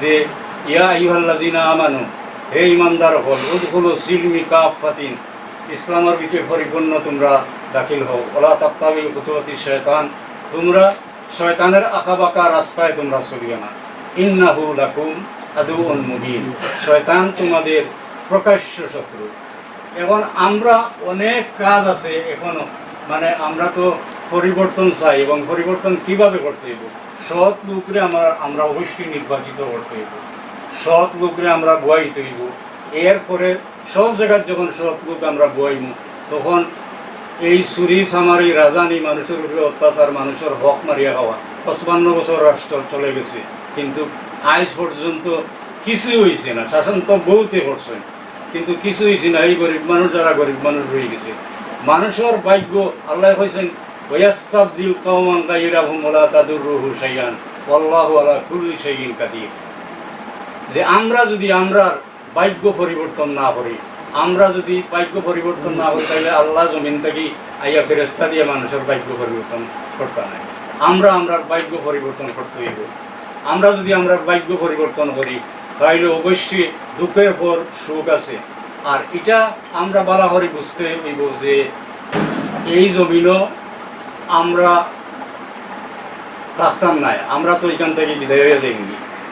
যে, ইয়া ইহাল্লাদিনা আমানু, হে ইমানদার হল উদগুলো সিলমি কাপ ফাতিন ইসলামের ভিতরে পরিপূর্ণ তোমরা দাখিল হও। ওলা তাপ্তাবি কুতুবতী শয়তান, তোমরা শয়তানের আঁকা বাঁকা রাস্তায় তোমরা চলিও না। ইন্নাহু লাকুম আদু মুবিন। শয়তান তোমাদের প্রকাশ্য শত্রু। এখন আমরা অনেক কাজ আছে এখনও। মানে আমরা তো পরিবর্তন চাই এবং পরিবর্তন কীভাবে করতে হইব? সৎ লোকরে আমরা আমরা অবশ্যই নির্বাচিত করতে হইব। সৎ লোকরে আমরা বয়াইতে হইব। এরপরে সব জায়গায় যখন সৎ লোক আমরা বয়াইব তখন এই চুরি সামারি রাজানি মানুষের উপরে অত্যাচার, মানুষের হক মারিয়া খাওয়া। পঁচপান্ন বছর রাষ্ট্র চলে গেছে, কিন্তু আজ পর্যন্ত কিছুই হয়েছে না। শাসন তো বহুতে করছে, কিন্তু কিছু হয়েছে না। এই গরিব মানুষ যারা গরিব মানুষ রয়ে গেছে। মানুষের ভাগ্য, আল্লাহ কইছেন ওয়াস্তাবদিল কওমান গায়রাহুম ওয়ালা শাইআন ওয়াল্লাহু আলা কুল্লি শাইইন কাদির যে আমরা যদি আমরা ভাগ্য পরিবর্তন না করি, আমরা যদি ভাগ্য পরিবর্তন না করি তাহলে আল্লাহ জমিন থেকে আইয়া ফেরেস্তা দিয়ে মানুষের ভাগ্য পরিবর্তন করতে নাই। আমরা আমরা ভাগ্য পরিবর্তন করতে হইব। আমরা যদি আমরা ভাগ্য পরিবর্তন করি তাহলে অবশ্যই দুঃখের পর সুখ আছে। আর এটা আমরা বালাহরি বুঝতে হইব যে এই জমিনও আমরা থাকতাম নাই আমরা তো এখান থেকে বিদায় হয়ে দেখি